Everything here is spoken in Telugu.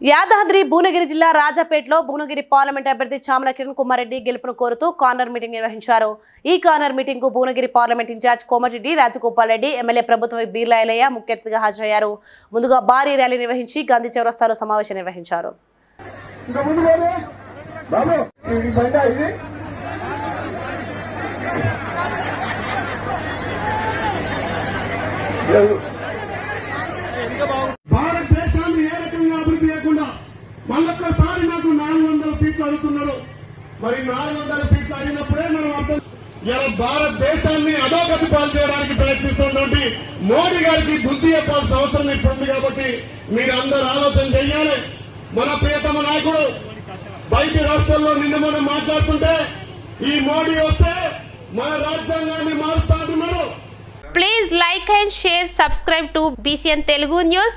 యాదాద్రి భువనగిరి జిల్లా రాజాపేటలో భువనగిరి పార్లమెంట్ అభ్యర్థి చామల కిరణ్ కుమార్ రెడ్డి గెలుపును కోరుతూ కార్నర్ మీటింగ్ నిర్వహించారు. ఈ corner మీటింగ్కు Bhuvanagiri parliament incharge Komatireddy Rajagopal Reddy MLA ప్రభుత్వ బీర్లాయలయ్య ముఖ్య అతిథిగా హాజరయ్యారు. ముందుగా భారీ ర్యాలీ నిర్వహించి గాంధీ చౌరస్తాలో సమావేశం నిర్వహించారు. ఇంకా మళ్ళొక్కసారి నాకు నాలుగు వందల సీట్లు అడుగుతున్నారు. మరి నాలుగు వందల సీట్లు అడిగినప్పుడే మనం అర్థం ఇలా భారతదేశాన్ని అధోగతి పాలు చేయడానికి ప్రయత్నిస్తున్నటువంటి మోడీ గారికి బుద్ధి చెప్పాల్సిన అవసరం ఇప్పుడు ఉంది కాబట్టి మీరు అందరూ ఆలోచన చెయ్యాలి మన ప్రియతమ నాయకుడు బయటి రాష్ట్రాల్లో నిన్న మనం మాట్లాడుతుంటే ఈ మోడీ వస్తే మన రాజ్యాంగాన్ని మారుస్తా అంటున్నాడు Please like and share, subscribe to BCN Telugu News.